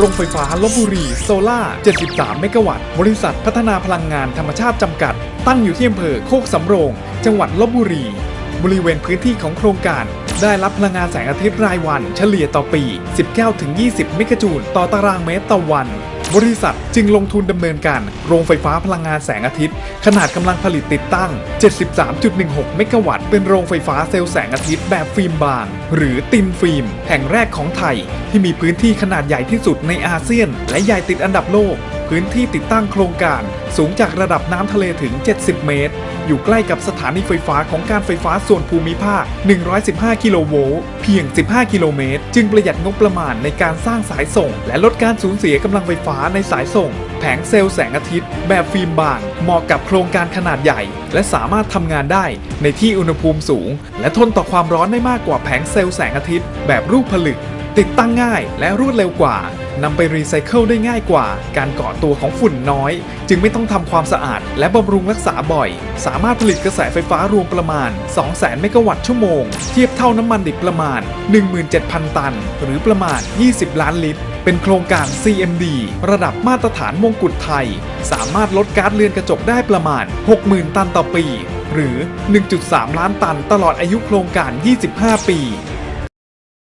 โรงไฟฟ้าลบบุรี โซล่า 73 เมกะวัตต์ บริษัทพัฒนาพลังงานธรรมชาติจำกัด ตั้งอยู่ที่อำเภอโคกสำโรง จังหวัดลบบุรี บริเวณพื้นที่ของโครงการ ได้รับพลังงานแสงอาทิตย์รายวัน เฉลี่ยต่อปี 19-20 เมกะจูลต่อตารางเมตรต่อวัน บริษัทจึงลงทุนดำเนินการโรงไฟฟ้าพลังงานแสงอาทิตย์ ขนาดกำลังผลิตติดตั้ง 73.16 เมกะวัตต์ เป็นโรงไฟฟ้าเซลล์แสงอาทิตย์แบบฟิล์มบาง หรือตินฟิล์ม แห่งแรกของไทย ที่มีพื้นที่ขนาดใหญ่ที่สุดในอาเซียน และใหญ่ติดอันดับโลก พื้นที่ติดตั้งโครงการสูงจากระดับน้ำทะเลถึง 70 เมตร อยู่ใกล้กับสถานีไฟฟ้าของการไฟฟ้าส่วนภูมิภาค 115 กิโลโวลต์ เพียง 15 กิโลเมตร จึงประหยัดงบประมาณในการสร้างสายส่ง และลดการสูญเสียกำลังไฟฟ้าในสายส่ง แผงเซลล์แสงอาทิตย์ แบบฟิล์มบาง เหมาะกับโครงการขนาดใหญ่ และสามารถทำงานได้ในที่อุณหภูมิสูง และทนต่อความร้อนได้มากกว่าแผงเซลล์แสงอาทิตย์ แบบรูปผลึก ติดตั้งง่ายและรวดเร็วกว่านำไปรีไซเคิลได้ง่ายกว่า การเกาะตัวของฝุ่นน้อย จึงไม่ต้องทำความสะอาด และบำรุงรักษาบ่อย สามารถผลิตกระแสไฟฟ้ารวมประมาณ 200,000 เมกะวัตต์ชั่วโมง เทียบเท่าน้ำมันดิบประมาณ 17,000 ตัน หรือประมาณ 20 ล้านลิตร เป็นโครงการ CMD ระดับมาตรฐานมงกุฎไทย สามารถลดก๊าซเรือนกระจกได้ประมาณ 60,000 ตันต่อปี หรือ 1.3 ล้านตันตลอดอายุโครงการ 25 ปี